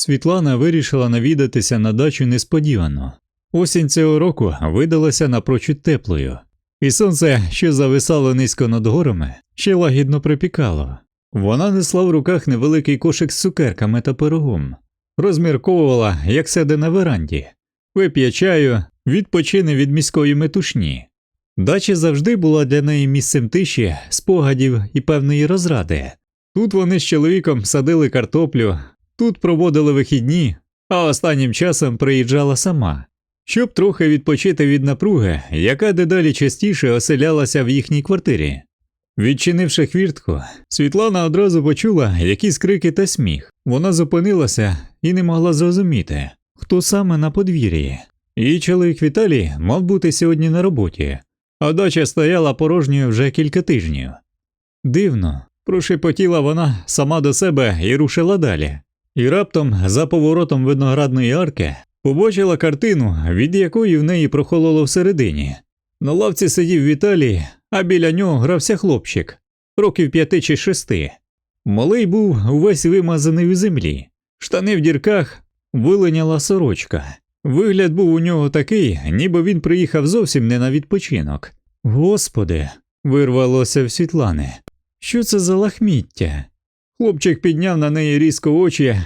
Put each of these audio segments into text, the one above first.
Світлана вирішила навідатися на дачу несподівано. Осінь цього року видалася напрочуд теплою, і сонце, що зависало низько над горами, ще лагідно припікало. Вона несла в руках невеликий кошик з цукерками та пирогом, розмірковувала, як сяде на веранді, вип'є чаю, відпочине від міської метушні. Дача завжди була для неї місцем тиші, спогадів і певної розради. Тут вони з чоловіком садили картоплю, тут проводили вихідні, а останнім часом приїжджала сама, щоб трохи відпочити від напруги, яка дедалі частіше оселялася в їхній квартирі. Відчинивши хвіртку, Світлана одразу почула якісь крики та сміх. Вона зупинилася і не могла зрозуміти, хто саме на подвір'ї. Її чоловік Віталій мав бути сьогодні на роботі, а дача стояла порожньою вже кілька тижнів. Дивно, прошепотіла вона сама до себе і рушила далі. І раптом, за поворотом виноградної арки, побачила картину, від якої в неї прохололо всередині. На лавці сидів Віталій, а біля нього грався хлопчик, років п'яти чи шести. Малий був увесь вимазаний у землі, штани в дірках, виленяла сорочка. Вигляд був у нього такий, ніби він приїхав зовсім не на відпочинок. Господи, вирвалося в Світлани. Що це за лахміття? Хлопчик підняв на неї різко очі,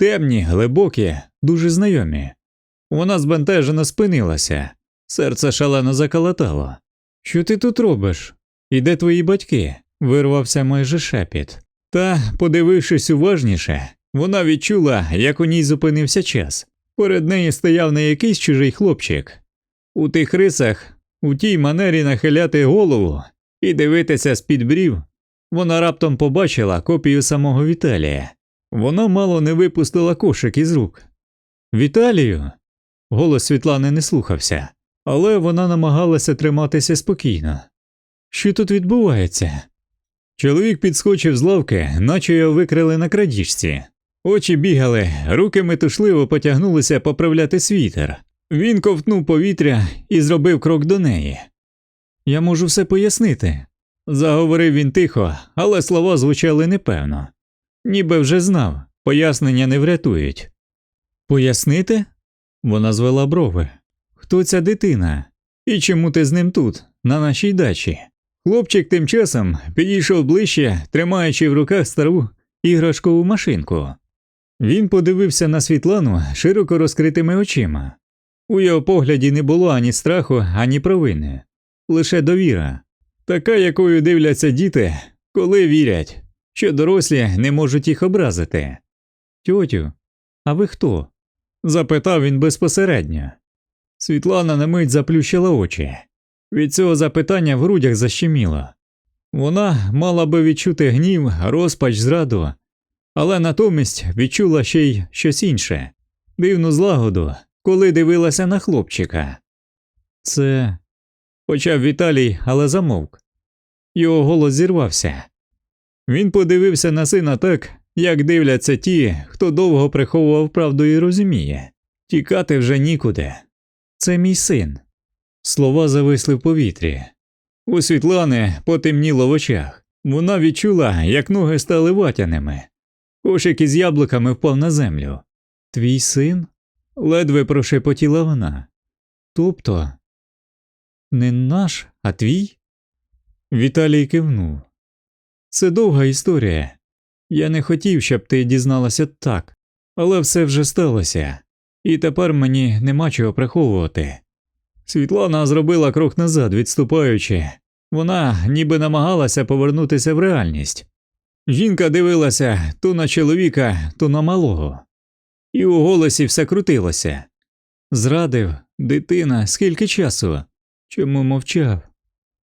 темні, глибокі, дуже знайомі. Вона збентежено спинилася, серце шалено заколотало. Що ти тут робиш? І де твої батьки? вирвався майже шепіт. Та, подивившись уважніше, вона відчула, як у ній зупинився час. Перед нею стояв не якийсь чужий хлопчик. У тих рисах, у тій манері нахиляти голову і дивитися з-під брів, вона раптом побачила копію самого Віталія. Вона мало не випустила кошик із рук. Віталію. Голос Світлани не слухався, але вона намагалася триматися спокійно. Що тут відбувається? Чоловік підскочив з лавки, наче його викрили на крадіжці. Очі бігали, руки метушливо потягнулися поправляти світер. Він ковтнув повітря і зробив крок до неї. Я можу все пояснити. Заговорив він тихо, але слова звучали непевно. Ніби вже знав, пояснення не врятують. Пояснити? Вона звела брови. Хто ця дитина? І чому ти з ним тут, на нашій дачі? Хлопчик тим часом підійшов ближче, тримаючи в руках стару іграшкову машинку. Він подивився на Світлану широко розкритими очима. У його погляді не було ані страху, ані провини, лише довіра, така, якою дивляться діти, коли вірять, що дорослі не можуть їх образити. Тьотю, а ви хто? запитав він безпосередньо. Світлана на мить заплющила очі. Від цього запитання в грудях защеміло. Вона мала би відчути гнів, розпач, зраду, але натомість відчула ще й щось інше дивну злагоду, коли дивилася на хлопчика. Це. почав Віталій, але замовк. Його голос зірвався. Він подивився на сина так, як дивляться ті, хто довго приховував правду і розуміє. Тікати вже нікуди. Це мій син. Слова зависли в повітрі. У Світлани потемніло в очах. Вона відчула, як ноги стали ватяними. Кошик із яблуками впав на землю. Твій син? ледве прошепотіла вона. Тобто, не наш, а твій? Віталій кивнув. Це довга історія. Я не хотів, щоб ти дізналася так, але все вже сталося, і тепер мені нема чого приховувати. Світлана зробила крок назад, відступаючи. Вона ніби намагалася повернутися в реальність. Жінка дивилася то на чоловіка, то на малого, і у голосі все крутилося. Зрадив, дитина, скільки часу? Чому мовчав?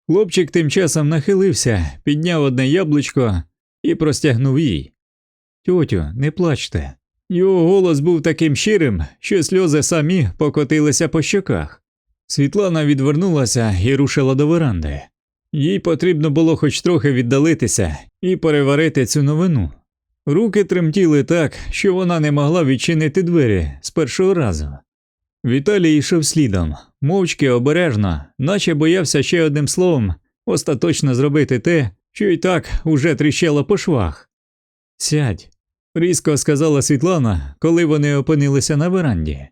Хлопчик тим часом нахилився, підняв одне яблучко і простягнув їй. Тьотю, не плачте. Його голос був таким щирим, що сльози самі покотилися по щоках. Світлана відвернулася і рушила до веранди. Їй потрібно було хоч трохи віддалитися і переварити цю новину. Руки тремтіли так, що вона не могла відчинити двері з першого разу. Віталій йшов слідом, мовчки обережно, наче боявся ще одним словом остаточно зробити те, що й так уже тріщало по швах. Сядь, різко сказала Світлана, коли вони опинилися на веранді.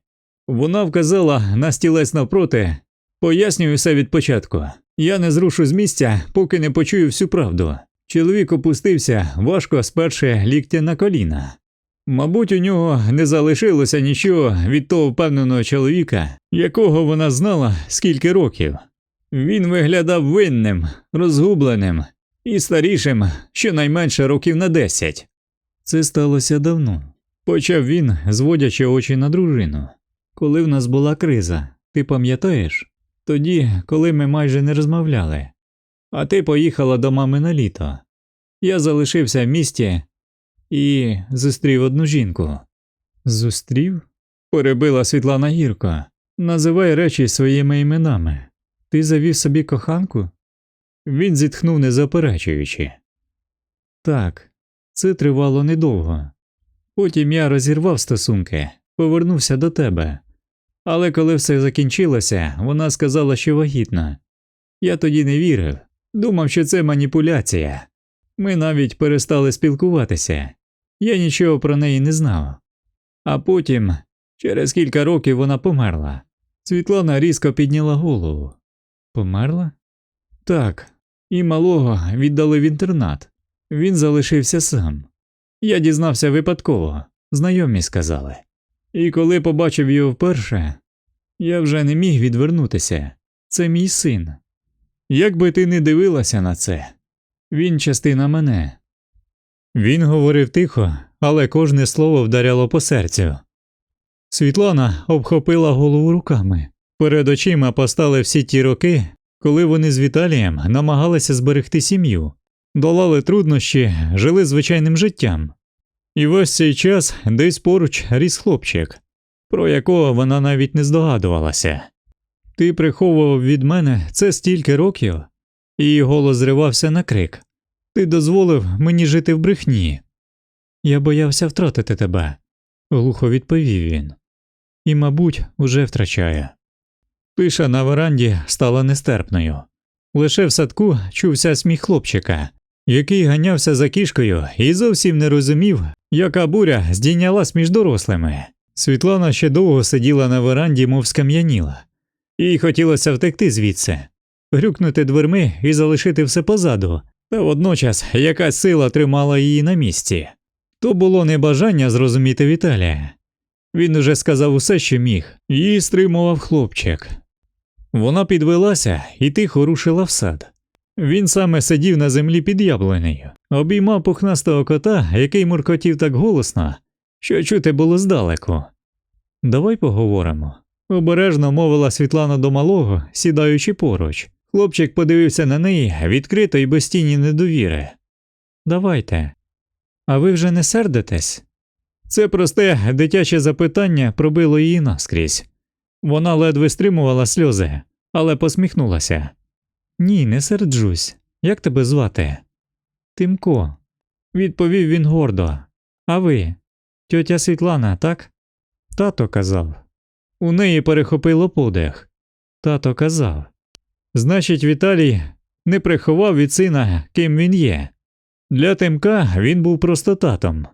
Вона вказала на стілець навпроти. Пояснюю все від початку. Я не зрушу з місця, поки не почую всю правду. Чоловік опустився, важко сперши ліктя на коліна. Мабуть, у нього не залишилося нічого від того впевненого чоловіка, якого вона знала скільки років. Він виглядав винним, розгубленим і старішим щонайменше років на десять. Це сталося давно. Почав він, зводячи очі на дружину. Коли в нас була криза, ти пам'ятаєш? Тоді, коли ми майже не розмовляли. А ти поїхала до мами на літо. Я залишився в місті і зустрів одну жінку. Зустрів? перебила Світлана гірко. Називай речі своїми іменами. Ти завів собі коханку? Він зітхнув, не заперечуючи. Так, це тривало недовго. Потім я розірвав стосунки, повернувся до тебе. Але коли все закінчилося, вона сказала, що вагітна. Я тоді не вірив, думав, що це маніпуляція. Ми навіть перестали спілкуватися. Я нічого про неї не знав. А потім, через кілька років, вона померла. Світлана різко підняла голову. Померла? Так, і малого віддали в інтернат. Він залишився сам. Я дізнався випадково, знайомі сказали. І коли побачив його вперше, я вже не міг відвернутися. Це мій син. Як би ти не дивилася на це, він частина мене. Він говорив тихо, але кожне слово вдаряло по серцю. Світлана обхопила голову руками. Перед очима постали всі ті роки, коли вони з Віталієм намагалися зберегти сім'ю, долали труднощі, жили звичайним життям. І весь цей час десь поруч ріс хлопчик, про якого вона навіть не здогадувалася. Ти приховував від мене це стільки років, її голос зривався на крик. Ти дозволив мені жити в брехні. Я боявся втратити тебе, глухо відповів він. І, мабуть, уже втрачаю. Тиша на веранді стала нестерпною. Лише в садку чувся сміх хлопчика, який ганявся за кішкою і зовсім не розумів, яка буря здійнялась між дорослими. Світлана ще довго сиділа на веранді, мов скам'яніла, їй хотілося втекти звідси, грюкнути дверми і залишити все позаду, та водночас якась сила тримала її на місці. То було не бажання зрозуміти Віталія. Він уже сказав усе, що міг, її стримував хлопчик. Вона підвелася і тихо рушила в сад. Він саме сидів на землі під яблунею, обіймав пухнастого кота, який муркотів так голосно, що чути було здалеку. Давай поговоримо. Обережно мовила Світлана до малого, сідаючи поруч. Хлопчик подивився на неї відкрито і без тіні недовіри. Давайте. А ви вже не сердитесь? Це просте дитяче запитання пробило її наскрізь. Вона ледве стримувала сльози, але посміхнулася. Ні, не серджусь. Як тебе звати? Тимко, відповів він гордо. А ви? Тьотя Світлана, так? Тато казав. У неї перехопило подих. Тато казав. Значить, Віталій не приховав від сина, ким він є. Для Тимка він був просто татом.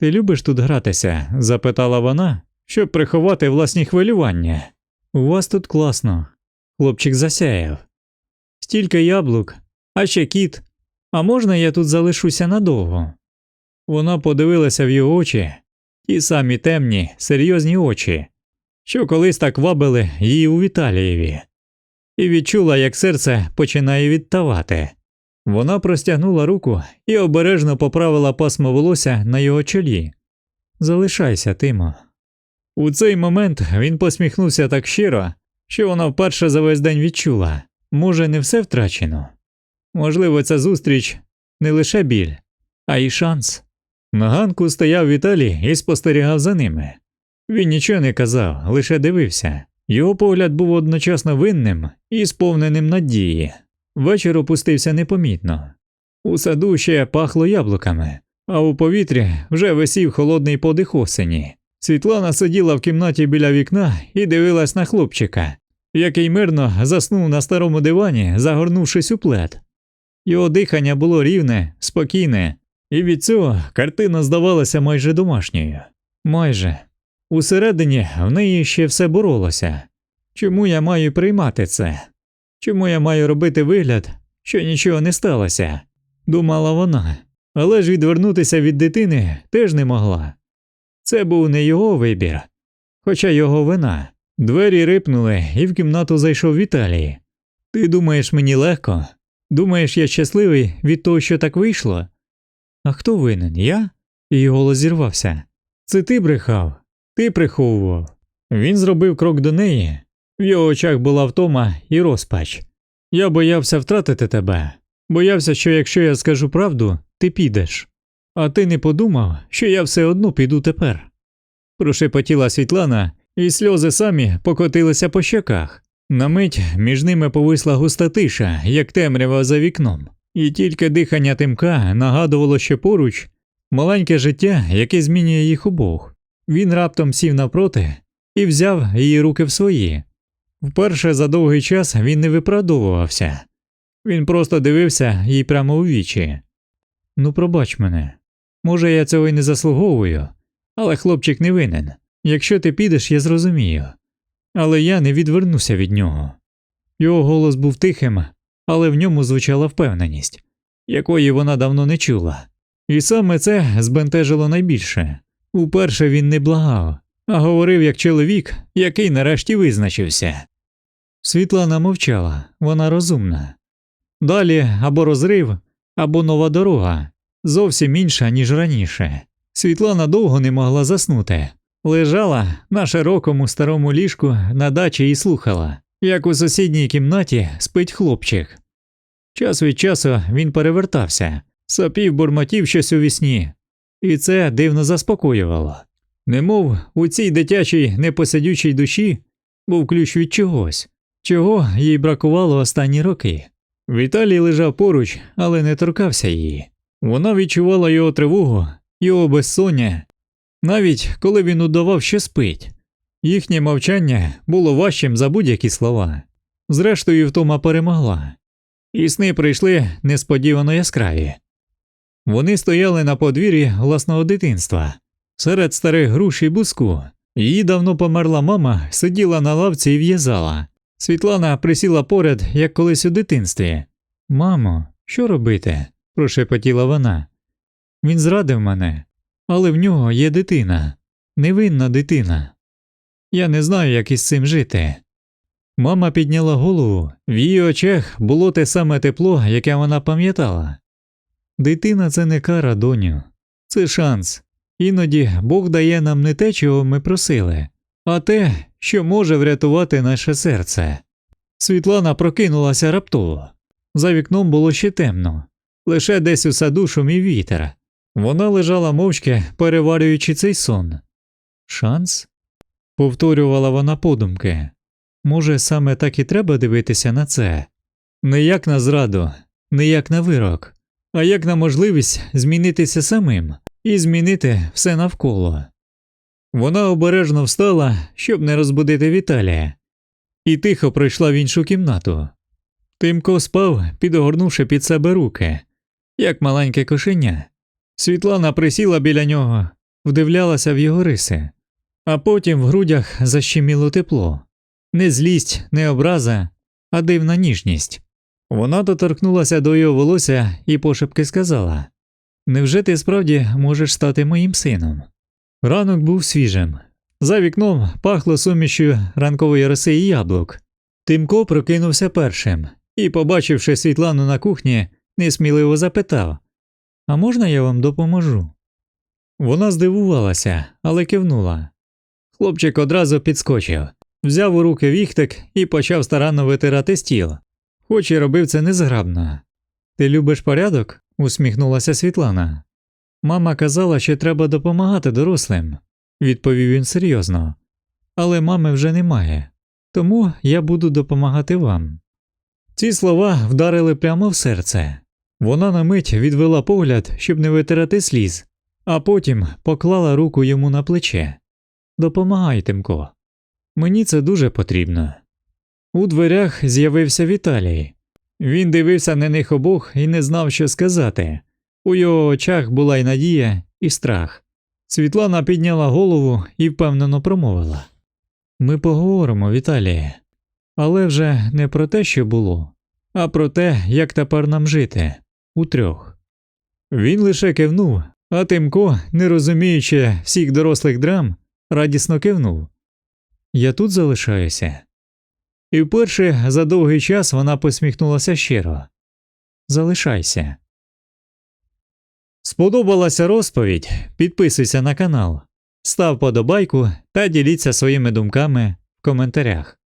Ти любиш тут гратися? запитала вона, щоб приховати власні хвилювання. У вас тут класно. Хлопчик засяяв. Стільки яблук, а ще кіт. А можна я тут залишуся надовго? Вона подивилася в його очі, ті самі темні, серйозні очі, що колись так вабили її у Віталієві, і відчула, як серце починає відтавати. Вона простягнула руку і обережно поправила пасмо волосся на його чолі. Залишайся, Тимо. У цей момент він посміхнувся так щиро, що вона вперше за весь день відчула може, не все втрачено. Можливо, ця зустріч не лише біль, а й шанс. На ганку стояв Віталій і спостерігав за ними. Він нічого не казав, лише дивився. Його погляд був одночасно винним і сповненим надії. Вечір опустився непомітно. У саду ще пахло яблуками, а у повітрі вже висів холодний подих осені. Світлана сиділа в кімнаті біля вікна і дивилась на хлопчика, який мирно заснув на старому дивані, загорнувшись у плед. Його дихання було рівне, спокійне, І від цього картина здавалася майже домашньою. Майже. Усередині в неї ще все боролося. Чому я маю приймати це? Чому я маю робити вигляд, що нічого не сталося? думала вона, але ж відвернутися від дитини теж не могла. Це був не його вибір, хоча його вина. Двері рипнули, і в кімнату зайшов Віталій. Ти думаєш, мені легко? Думаєш, я щасливий від того, що так вийшло? А хто винен? Я? Її голос зірвався. Це ти брехав, ти приховував. Він зробив крок до неї. В його очах була втома і розпач. Я боявся втратити тебе, боявся, що якщо я скажу правду, ти підеш. А ти не подумав, що я все одно піду тепер. Прошепотіла Світлана, і сльози самі покотилися по щоках. На мить між ними повисла густа тиша, як темрява за вікном, і тільки дихання тимка нагадувало, що поруч маленьке життя, яке змінює їх обох. Він раптом сів навпроти і взяв її руки в свої. Вперше за довгий час він не виправдовувався. Він просто дивився їй прямо у вічі. Ну, пробач мене. Може, я цього й не заслуговую, але хлопчик не винен. Якщо ти підеш, я зрозумію. Але я не відвернуся від нього. Його голос був тихим, але в ньому звучала впевненість, якої вона давно не чула. І саме це збентежило найбільше. Уперше він не благав, а говорив як чоловік, який нарешті визначився. Світлана мовчала, вона розумна. Далі або розрив, або нова дорога, зовсім інша, ніж раніше. Світлана довго не могла заснути, лежала на широкому старому ліжку на дачі і слухала, як у сусідній кімнаті спить хлопчик. Час від часу він перевертався, сопів бурмотів щось у вісні, і це дивно заспокоювало. Немов у цій дитячій непосидючій душі був ключ від чогось, чого їй бракувало останні роки. Віталій лежав поруч, але не торкався її. Вона відчувала його тривогу, його безсоння, навіть коли він удавав, що спить. Їхнє мовчання було важчим за будь-які слова. Зрештою, втома перемогла, і сни прийшли несподівано яскраві. Вони стояли на подвір'ї власного дитинства, серед старих груш і буску. Її давно померла мама, сиділа на лавці і в'язала. Світлана присіла поряд, як колись у дитинстві. Мамо, що робити? прошепотіла вона. Він зрадив мене, але в нього є дитина, невинна дитина. Я не знаю, як із цим жити. Мама підняла голову, в її очах було те саме тепло, яке вона пам'ятала. Дитина це не кара, доню, це шанс. Іноді Бог дає нам не те, чого ми просили, а те, що може врятувати наше серце. Світлана прокинулася раптово. За вікном було ще темно, лише десь у саду шумів вітер. Вона лежала мовчки, переварюючи цей сон. Шанс? повторювала вона подумки. Може, саме так і треба дивитися на це? Не як на зраду, не як на вирок, а як на можливість змінитися самим і змінити все навколо. Вона обережно встала, щоб не розбудити Віталія, і тихо пройшла в іншу кімнату. Тимко спав, підгорнувши під себе руки, як маленьке кошеня. Світлана присіла біля нього, вдивлялася в його риси, а потім в грудях защеміло тепло, не злість, не образа, а дивна ніжність. Вона доторкнулася до його волосся і пошепки сказала Невже ти справді можеш стати моїм сином? Ранок був свіжим. За вікном пахло сумішю ранкової роси і яблук. Тимко прокинувся першим і, побачивши Світлану на кухні, несміливо запитав А можна я вам допоможу? Вона здивувалася, але кивнула. Хлопчик одразу підскочив, взяв у руки віхтик і почав старанно витирати стіл, хоч і робив це незграбно. Ти любиш порядок? усміхнулася Світлана. Мама казала, що треба допомагати дорослим, відповів він серйозно. Але мами вже немає, тому я буду допомагати вам. Ці слова вдарили прямо в серце. Вона на мить відвела погляд, щоб не витирати сліз, а потім поклала руку йому на плече. Допомагай, Тимко. Мені це дуже потрібно. У дверях з'явився Віталій. Він дивився на них обох і не знав, що сказати. У його очах була й надія, і страх. Світлана підняла голову і впевнено промовила Ми поговоримо, Віталіє, але вже не про те, що було, а про те, як тепер нам жити утрьох. Він лише кивнув, а Тимко, не розуміючи всіх дорослих драм, радісно кивнув. Я тут залишаюся. І вперше за довгий час вона посміхнулася щиро. Залишайся. Сподобалася розповідь? Підписуйся на канал, став подобайку та діліться своїми думками в коментарях.